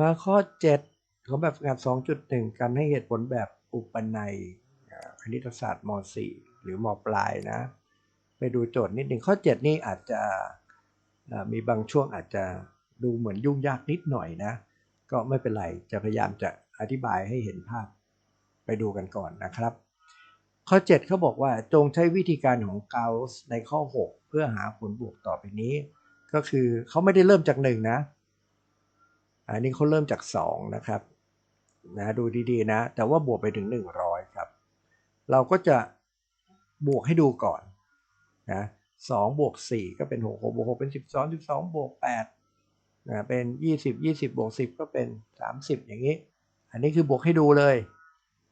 มาข้อ 7 ของแบบฝึกหัด 2.1 การให้เหตุผลแบบอุปนัยคณิตศาสตร์ม .4 หรือมปลายนะ ไปดูโจทย์นิดหนึ่งข้อ 7 นี่อาจจะมีบางช่วงอาจจะดูเหมือนยุ่งยากนิดหน่อยนะ ก็ไม่เป็นไร จะพยายามจะอธิบายให้เห็นภาพไปดูกันก่อนนะครับ ข้อ 7เขาบอกว่าจงใช้วิธีการของเกาส์ในข้อ 6 เพื่อหาผลบวกต่อไปนี้ ก็คือเขาไม่ได้เริ่มจาก1นะ อันนี้เขาเริ่มจาก 2 นะครับนะดูดีๆนะ แต่ว่าบวกไปถึง 100 ครับ เราก็จะบวกให้ดูก่อนนะ2บวก4ก็เป็น6 6บวก6เป็น12 12บวก8นะเป็น20 20บวก10ก็เป็น30อย่างนี้ อันนี้คือบวกให้ดูเลย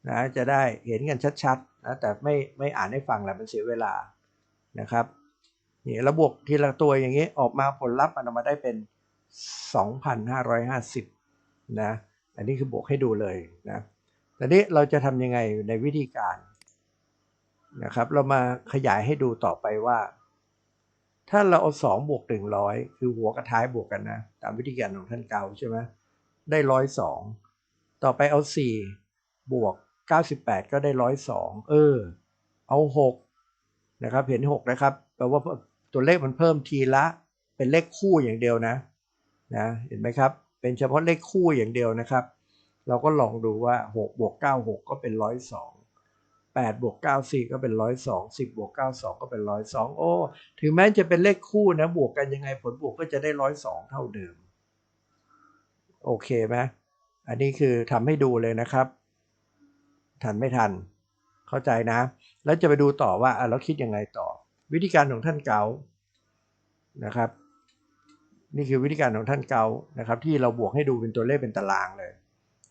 นะจะได้เห็นกันชัดๆนะแต่ไม่ไม่อ่านให้ฟังแหละมันเสียเวลานะครับนี่ระบวกทีละตัวอย่างนี้ออกมาผลลัพธ์มันออกมาได้เป็น 2,550 นะ อันนี้คือบวกให้ดูเลยนะตอนนี้เราจะทำยังไงในวิธีการนะครับ เรามาขยายให้ดูต่อไปว่า ถ้าเราเอา2บวก100 คือหัวกับท้ายบวกกันนะ ตามวิธีการของท่านเกาใช่ไหมได้ร้อยสองต่อไปเอา 4 บวก 98 ก็ได้ร้อยสองเออ เอา 6 นะครับ เห็น 6 นะครับ แปลว่าตัวเลขมันเพิ่มทีละ เป็นเลขคู่อย่างเดียวนะ นะเห็นไหมครับ เป็นเฉพาะเลขคู่อย่างเดียวนะครับ เราก็ลองดูว่า6บวก96 ก็เป็น 102 8บวก94 ก็เป็น 102 10บวก92 ก็เป็น 102 โอ้ถึงแม้จะเป็นเลขคู่นะบวกกันยังไงผลบวกก็จะได้ 102 เท่าเดิม โอเคไหมอันนี้คือทำให้ดูเลยนะครับ ทันไม่ทัน เข้าใจนะ แล้วจะไปดูต่อว่าเราคิดยังไงต่อ วิธีการของท่านเกานะครับ นี่คือวิธีการของท่านเกานะครับ ที่เราบวกให้ดูเป็นตัวเลขเป็นตารางเลย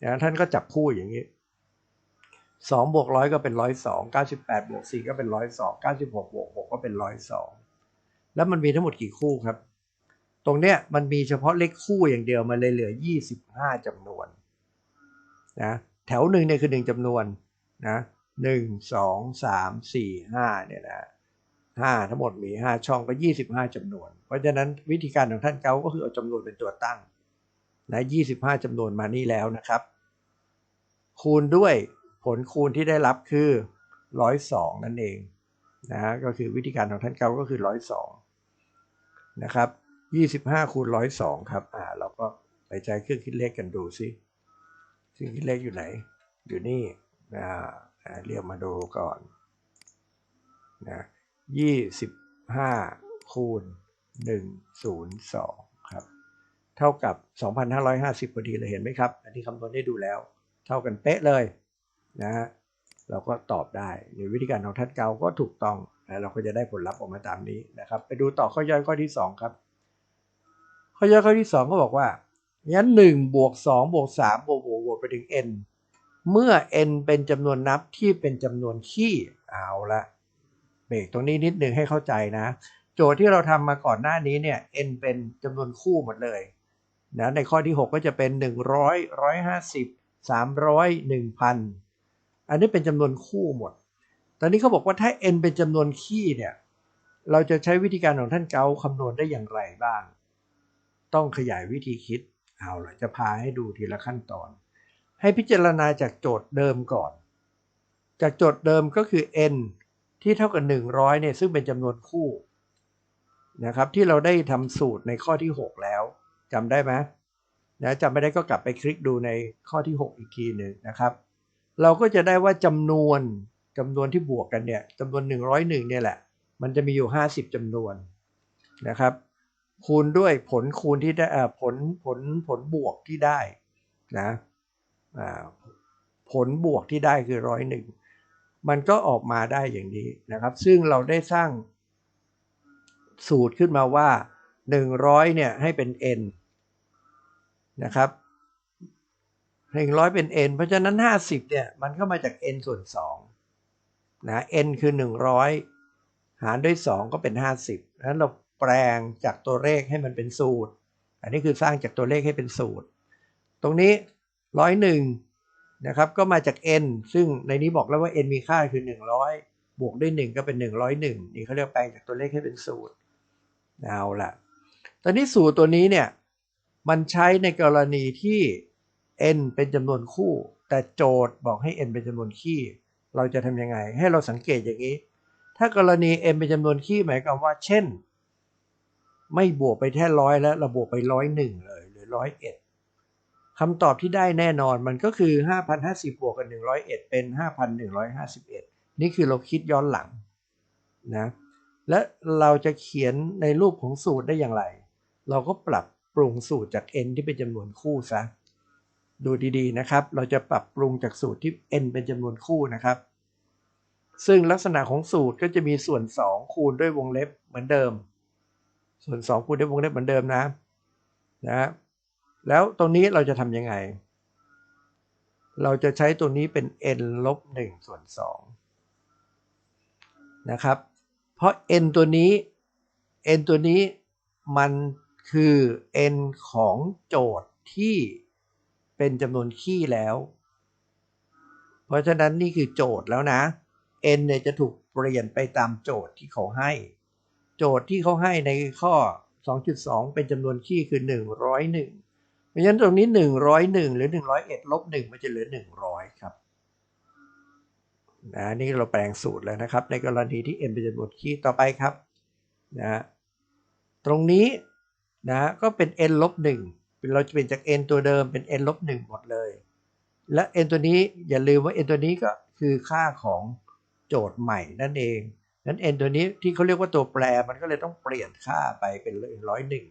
นะท่านก็จับคู่อย่างนี้สองบวกร้อยก็เป็นร้อยสองเก้าสิบแปดบวกสี่ก็เป็นร้อยสองเก้าสิบหกบวกหกก็เป็นร้อยสองแล้วมันมีทั้งหมดกี่คู่ครับ ตรงเนี้ยมันมีเฉพาะเลขคู่อย่างเดียวมันเลยเหลือยี่สิบห้าจำนวนนะแถวหนึ่งเนี่ยคือหนึ่งจำนวนนะหนึ่งสองสามสี่ห้าเนี่ยนะ ห้าทั้งหมดมีห้าช่องก็ยี่สิบห้าจำนวน เพราะฉะนั้นวิธีการของท่านเกาก็คือเอาจำนวนเป็นตัวตั้งนะยี่สิบห้าจำนวนมานี่แล้วนะครับ คูณด้วยผลคูณที่ได้รับคือร้อยสองนั่นเองนะฮะก็คือวิธีการของท่านเกาก็คือร้อยสองนะครับยี่สิบห้าคูณร้อยสองครับอ่าเราก็ไปใช้เครื่องคิดเลขกันดูซิเครื่องคิดเลขอยู่ไหน อยู่นี่อ่าเรียกมาดูก่อนนะ ยี่สิบห้าคูณหนึ่งศูนย์สองครับ เท่ากับ2,550พอดีเลยเห็นไหมครับ อันนี้คำนวณได้ดูแล้ว เท่ากันเป๊ะเลยนะฮะเราก็ตอบได้ในวิธีการของท่านเกาก็ถูกต้องนะเราก็จะได้ผลลัพธ์ออกมาตามนี้นะครับ ไปดูต่อข้อย่อยข้อที่ 2 ครับ ข้อย่อยข้อที่ 2 ก็บอกว่างั้น1บวก2บวก3บวกบวกบวกไปถึง n เมื่อ n เป็นจำนวนนับที่เป็นจำนวนขี้เอาละ เบรกตรงนี้นิดนึงให้เข้าใจนะ โจทย์ที่เราทำมาก่อนหน้านี้เนี่ย n เป็นจำนวนคู่หมดเลยนะในข้อที่ 6 ก็จะเป็น 100 150 300 1000 อันนี้เป็นจำนวนคู่หมด ตอนนี้เขาบอกว่าถ้า n เป็นจำนวนขี้เนี่ย เราจะใช้วิธีการของท่านเกาคำนวณได้อย่างไรบ้าง ต้องขยายวิธีคิด เอาละจะพาให้ดูทีละขั้นตอน ให้พิจารณาจากโจทย์เดิมก่อน จากโจทย์เดิมก็คือ n ที่เท่ากับ 100เนี่ยซึ่งเป็นจำนวนคู่นะครับที่เราได้ทำสูตรในข้อที่ 6 แล้วจำได้ไหมนะจำไม่ได้ก็กลับไปคลิกดูในข้อที่ 6 อีกทีหนึ่งนะครับ เราก็จะได้ว่าจำนวนจำนวนที่บวกกันเนี่ยจำนวน 101เนี่ยแหละ มันจะมีอยู่ 50จำนวนนะครับ คูณด้วยผลคูณที่ได้ผลผลผลบวกที่ได้นะผลบวกที่ได้คือร้อยหนึ่ง มันก็ออกมาได้อย่างนี้นะครับ ซึ่งเราได้สร้างสูตรขึ้นมาว่า 100เนี่ยให้เป็น n นะครับ100 เป็น n เพราะฉะนั้น 50เนี่ยมันก็มาจาก n ส่วน2นะ n คือ 100 หารด้วย 2 ก็เป็น 50นั้นเราแปลงจากตัวเลขให้มันเป็นสูตร อันนี้คือสร้างจากตัวเลขให้เป็นสูตร ตรงนี้ 101 นะครับก็มาจาก n ซึ่งในนี้บอกแล้วว่า n มีค่าคือ 100 บวกด้วย 1 ก็เป็น 101 นี่เขาเรียกแปลงจากตัวเลขให้เป็นสูตรเอาละตอนนี้สูตรตัวนี้เนี่ยมันใช้ในกรณีที่ n เป็นจำนวนคู่ แต่โจทย์บอกให้ n เป็นจำนวนคี่ เราจะทำยังไง ให้เราสังเกตอย่างนี้ ถ้ากรณี n เป็นจำนวนคี่หมายความว่า เช่น ไม่บวกไปแค่ร้อยแล้วเราบวกไปร้อยหนึ่งเลยหรือร้อยเอ็ด คำตอบที่ได้แน่นอนมันก็คือ 5,050 บวกกัน101 เป็น 5,151 นี่คือเราคิดย้อนหลังนะและเราจะเขียนในรูปของสูตรได้อย่างไร เราก็ปรับปรุงสูตรจาก n ที่เป็นจำนวนคู่ซะดูดีๆนะครับ เราจะปรับปรุงจากสูตรที่ n เป็นจำนวนคู่นะครับ ซึ่งลักษณะของสูตรก็จะมีส่วน 2 คูณด้วยวงเล็บเหมือนเดิม ส่วน 2 คูณด้วยวงเล็บเหมือนเดิมนะนะ แล้วตรงนี้เราจะทำยังไง เราจะใช้ตัวนี้เป็น n ลบ1ส่วน2นะครับ เพราะ n ตัวนี้ n ตัวนี้มันคือ n ของโจทย์ที่เป็นจำนวนคี่แล้ว เพราะฉะนั้นนี่คือโจทย์แล้วนะ n เนี่ยจะถูกเปลี่ยนไปตามโจทย์ที่เขาให้ โจทย์ที่เขาให้ในข้อ 2.2 เป็นจำนวนคี่คือ 101 ราะฉะนั้นตรงนี้ 101 หรือ 101ลบ1มันจะเหลือ 100 ครับนะนี่เราแปลงสูตรแล้วนะครับ ในกรณีที่ n เป็นจำนวนคี่ต่อไปครับนะตรงนี้นะก็เป็น n ลบ1เราจะเปลี่ยนจาก n ตัวเดิมเป็น n ลบ1หมดเลย และ n ตัวนี้อย่าลืมว่า n ตัวนี้ก็คือค่าของโจทย์ใหม่นั่นเองนั้น n ตัวนี้ที่เขาเรียกว่าตัวแปรมันก็เลยต้องเปลี่ยนค่าไปเป็นร้อยหนึ่ง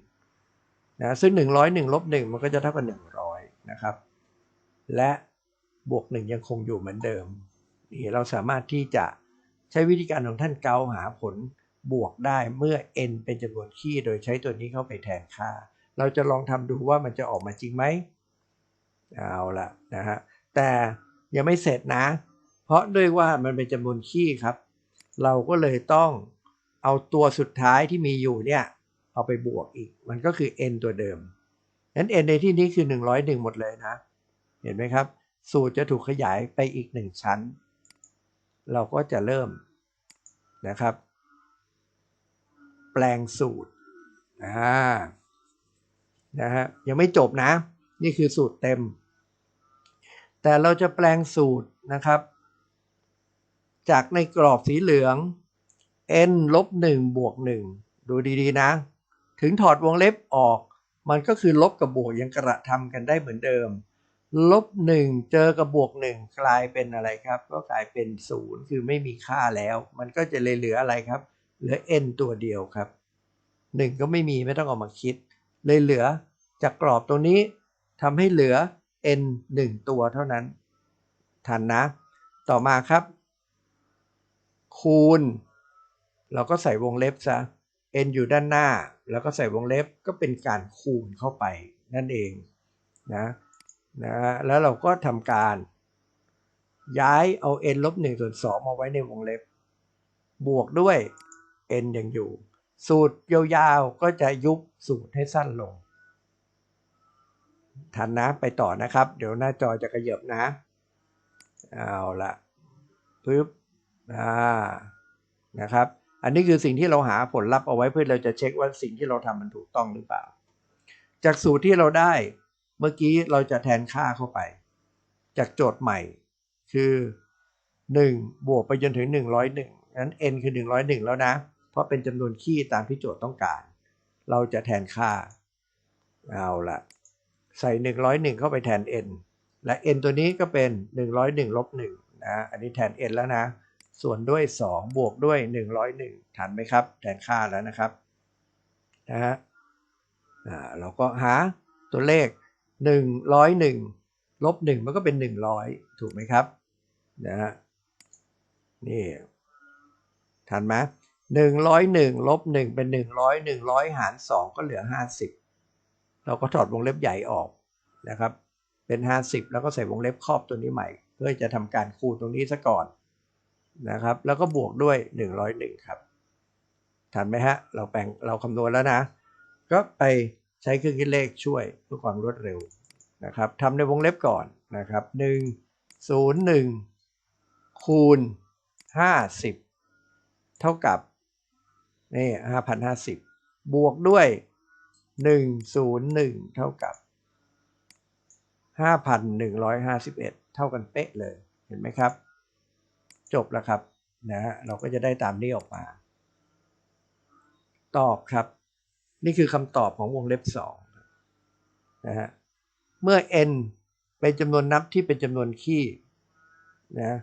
นะซึ่ง 101ลบ1มันก็จะเท่ากับ100นะครับ และบวก 1 ยังคงอยู่เหมือนเดิมนี่เราสามารถที่จะใช้วิธีการของท่านเกาหาผลบวกได้เมื่อ n เป็นจำนวนคี่โดยใช้ตัวนี้เข้าไปแทนค่า เราจะลองทำดูว่ามันจะออกมาจริงไหมเอาละนะฮะแต่ยังไม่เสร็จนะ เพราะด้วยว่ามันเป็นจำนวนคี่ครับ เราก็เลยต้องเอาตัวสุดท้ายที่มีอยู่เนี่ย เอาไปบวกอีก มันก็คือ n ตัวเดิมนั้น n ในที่นี้คือ 101 หมดเลยนะ เห็นไหมครับ สูตรจะถูกขยายไปอีก 1 ชั้น เราก็จะเริ่มนะครับ แปลงสูตรอ่านะฮะยังไม่จบนะ นี่คือสูตรเต็ม แต่เราจะแปลงสูตรนะครับ จากในกรอบสีเหลือง n ลบ1บวก1ดูดีๆนะ ถึงถอดวงเล็บออก มันก็คือลบกับบวกยังกระทำกันได้เหมือนเดิม ลบ1เจอกับบวก1กลายเป็นอะไรครับ ก็กลายเป็น0คือไม่มีค่าแล้ว มันก็จะเลยเหลืออะไรครับ เหลือ n ตัวเดียวครับ 1 ก็ไม่มีไม่ต้องออกมาคิด เลยเหลือจากกรอบตรงนี้ทำให้เหลือ n 1 ตัวเท่านั้น ทันนะ ต่อมาครับ คูณ เราก็ใส่วงเล็บซะ n อยู่ด้านหน้า แล้วก็ใส่วงเล็บก็เป็นการคูณเข้าไปนั่นเองนะนะแล้วเราก็ทำการ ย้ายเอา n ลบ1ส่วน2มาไว้ในวงเล็บ บวกด้วย n ยังอยู่ สูตรยาวๆก็จะยุบสูตรให้สั้นลง ทันนะไปต่อนะครับ เดี๋ยวหน้าจอจะกระเยิบนะ เอาละปึ๊บอ่านะครับ อันนี้คือสิ่งที่เราหาผลลัพธ์เอาไว้เพื่อเราจะเช็คว่าสิ่งที่เราทำมันถูกต้องหรือเปล่า จากสูตรที่เราได้เมื่อกี้เราจะแทนค่าเข้าไป จากโจทย์ใหม่คือ 1 บวกไปจนถึง 101นั้น n คือ 101 แล้วนะ เพราะเป็นจำนวนคี่ตามที่โจทย์ต้องการ เราจะแทนค่า เอาละใส่ 101 เข้าไปแทน n และ n ตัวนี้ก็เป็น 101ลบ1นะ อันนี้แทน n แล้วนะ ส่วนด้วย 2 บวกด้วย 101 ทันไหมครับแทนค่าแล้วนะครับนะฮะอ่าเราก็หาตัวเลข 101ลบ1มันก็เป็น 100 ถูกไหมครับนะฮะนี่ทันไหม101ลบ1เป็น100 100หาร2ก็เหลือ50เราก็ถอดวงเล็บใหญ่ออกนะครับ เป็น50แล้วก็ใส่วงเล็บครอบตัวนี้ใหม่ เพื่อจะทำการคูณตรงนี้ซะก่อน นะครับ แล้วก็บวกด้วย 101 ครับ ทันไหมฮะ เราแปลงเราคำนวณแล้วนะ ก็ไปใช้เครื่องคิดเลขช่วยเพื่อความรวดเร็วนะครับทำในวงเล็บก่อนนะครับ 1 0 1 คูณ 50 เท่ากับนี่5,050 บวกด้วย 101 เท่ากับ 5,151 เท่ากันเป๊ะเลย เห็นไหมครับ จบแล้วครับนะฮะเราก็จะได้ตามนี้ออกมา ตอบครับ นี่คือคำตอบของวงเล็บ2นะฮะเมื่อ n เป็นจำนวนนับที่เป็นจำนวนคี่นะ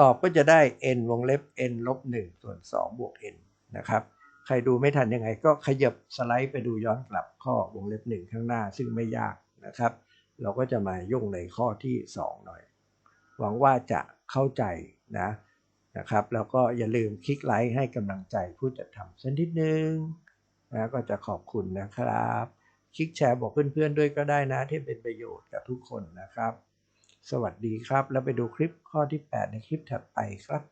ตอบก็จะได้ n วงเล็บ n ลบ1ส่วน2บวก n นะครับ ใครดูไม่ทันยังไง ก็ขยับสไลด์ไปดูย้อนกลับข้อวงเล็บ 1 ข้างหน้าซึ่งไม่ยากนะครับ เราก็จะมายุ่งในข้อที่ 2 หน่อย หวังว่าจะเข้าใจนะนะครับแล้วก็อย่าลืมคลิกไลค์ให้กำลังใจผู้จัดทำสักนิดนึงนะก็จะขอบคุณนะครับ คลิกแชร์บอกเพื่อนๆด้วยก็ได้นะที่เป็นประโยชน์กับทุกคนนะครับ สวัสดีครับ แล้วไปดูคลิปข้อที่ 8 ในคลิปถัดไปครับ